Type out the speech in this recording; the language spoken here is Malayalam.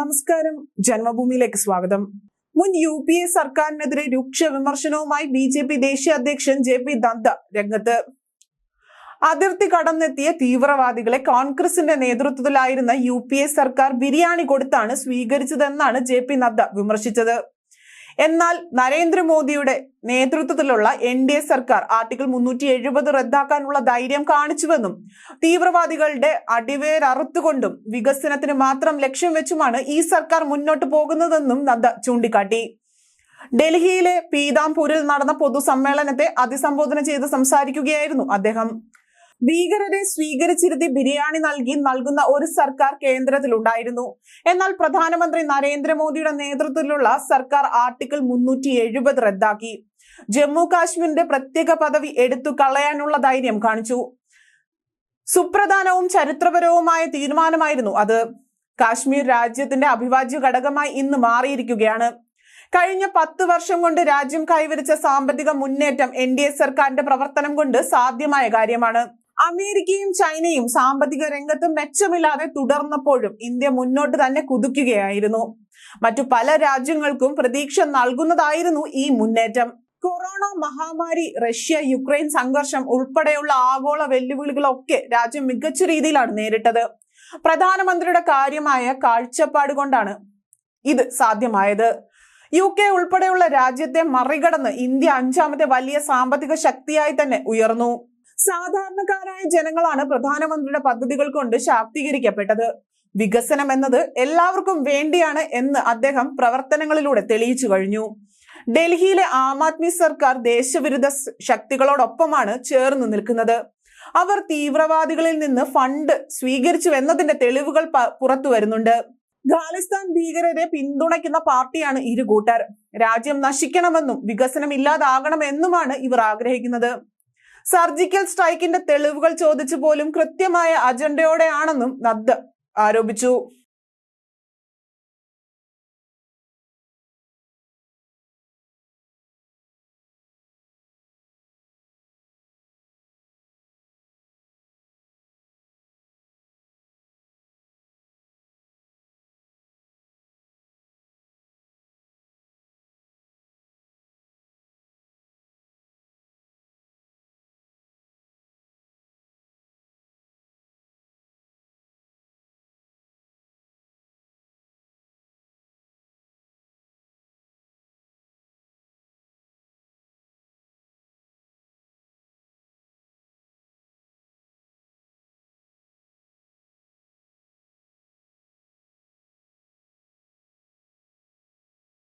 നമസ്കാരം. ജന്മഭൂമിയിലേക്ക് സ്വാഗതം. മുൻ യു പി എ സർക്കാരിനെതിരെ രൂക്ഷ വിമർശനവുമായി ബി ജെ പി ദേശീയ അധ്യക്ഷൻ ജെ പി നദ്ദ രംഗത്ത്. അതിർത്തി കടന്നെത്തിയ തീവ്രവാദികളെ കോൺഗ്രസിന്റെ നേതൃത്വത്തിലായിരുന്ന യു പി എ സർക്കാർ ബിരിയാണി കൊടുത്താണ് സ്വീകരിച്ചതെന്നാണ് ജെ പി നദ്ദ വിമർശിച്ചത്. എന്നാൽ നരേന്ദ്രമോദിയുടെ നേതൃത്വത്തിലുള്ള എൻ ഡി എ സർക്കാർ ആർട്ടിക്കിൾ മുന്നൂറ്റി എഴുപത് റദ്ദാക്കാനുള്ള ധൈര്യം കാണിച്ചുവെന്നും തീവ്രവാദികളുടെ അടിവേരറുത്തുകൊണ്ടും വികസനത്തിന് മാത്രം ലക്ഷ്യം വെച്ചുമാണ് ഈ സർക്കാർ മുന്നോട്ട് പോകുന്നതെന്നും നദ്ദ ചൂണ്ടിക്കാട്ടി. ഡൽഹിയിലെ പീതാംപൂരിൽ നടന്ന പൊതുസമ്മേളനത്തെ അഭിസംബോധന ചെയ്ത് സംസാരിക്കുകയായിരുന്നു അദ്ദേഹം. ഭീകരരെ സ്വീകരിച്ചിരുത്തി ബിരിയാണി നൽകി നൽകുന്ന ഒരു സർക്കാർ കേന്ദ്രത്തിലുണ്ടായിരുന്നു. എന്നാൽ പ്രധാനമന്ത്രി നരേന്ദ്രമോദിയുടെ നേതൃത്വത്തിലുള്ള സർക്കാർ ആർട്ടിക്കിൾ മുന്നൂറ്റി എഴുപത് റദ്ദാക്കി. ജമ്മു കാശ്മീരിന്റെ പ്രത്യേക പദവി എടുത്തു കളയാനുള്ള ധൈര്യം കാണിച്ചു. സുപ്രധാനവും ചരിത്രപരവുമായ തീരുമാനമായിരുന്നു അത്. കാശ്മീർ രാജ്യത്തിന്റെ അഭിവാജ്യ ഘടകമായി ഇന്ന് മാറിയിരിക്കുകയാണ്. കഴിഞ്ഞ പത്ത് വർഷം കൊണ്ട് രാജ്യം കൈവരിച്ച സാമ്പത്തിക മുന്നേറ്റം എൻ ഡി എ സർക്കാരിന്റെ പ്രവർത്തനം കൊണ്ട് സാധ്യമായ കാര്യമാണ്. അമേരിക്കയും ചൈനയും സാമ്പത്തിക രംഗത്ത് മെച്ചമില്ലാതെ തുടർന്നപ്പോഴും ഇന്ത്യ മുന്നോട്ട് തന്നെ കുതിക്കുകയായിരുന്നു. മറ്റു പല രാജ്യങ്ങൾക്കും പ്രതീക്ഷ നൽകുന്നതായിരുന്നു ഈ മുന്നേറ്റം. കൊറോണ മഹാമാരി റഷ്യ യുക്രൈൻ സംഘർഷം ഉൾപ്പെടെയുള്ള ആഗോള വെല്ലുവിളികളൊക്കെ രാജ്യം മികച്ച രീതിയിലാണ് നേരിട്ടത്. പ്രധാനമന്ത്രിയുടെ കാര്യമായ കാഴ്ചപ്പാട് കൊണ്ടാണ് ഇത് സാധ്യമായത്. യു കെ ഉൾപ്പെടെയുള്ള രാജ്യത്തെ മറികടന്ന് ഇന്ത്യ അഞ്ചാമത്തെ വലിയ സാമ്പത്തിക ശക്തിയായി തന്നെ ഉയർന്നു. സാധാരണക്കാരായ ജനങ്ങളാണ് പ്രധാനമന്ത്രിയുടെ പദ്ധതികൾ കൊണ്ട് ശാക്തീകരിക്കപ്പെട്ടത്. വികസനം എന്നത് എല്ലാവർക്കും വേണ്ടിയാണ് എന്ന് അദ്ദേഹം പ്രവർത്തനങ്ങളിലൂടെ തെളിയിച്ചു കഴിഞ്ഞു. ഡൽഹിയിലെ ആം ആദ്മി സർക്കാർ ദേശവിരുദ്ധ ശക്തികളോടൊപ്പമാണ് ചേർന്ന് നിൽക്കുന്നത്. അവർ തീവ്രവാദികളിൽ നിന്ന് ഫണ്ട് സ്വീകരിച്ചു എന്നതിന്റെ തെളിവുകൾ പുറത്തു വരുന്നുണ്ട്. ഖാലിസ്ഥാൻ ഭീകരരെ പിന്തുണയ്ക്കുന്ന പാർട്ടിയാണ് ഇരു കൂട്ടർ. രാജ്യം നശിക്കണമെന്നും വികസനം ഇല്ലാതാകണമെന്നുമാണ് ഇവർ ആഗ്രഹിക്കുന്നത്. സർജിക്കൽ സ്ട്രൈക്കിന്റെ തെളിവുകൾ ചോദിച്ചു പോലും കൃത്യമായ അജണ്ടയോടെയാണെന്നും നദ്ദ ആരോപിച്ചു.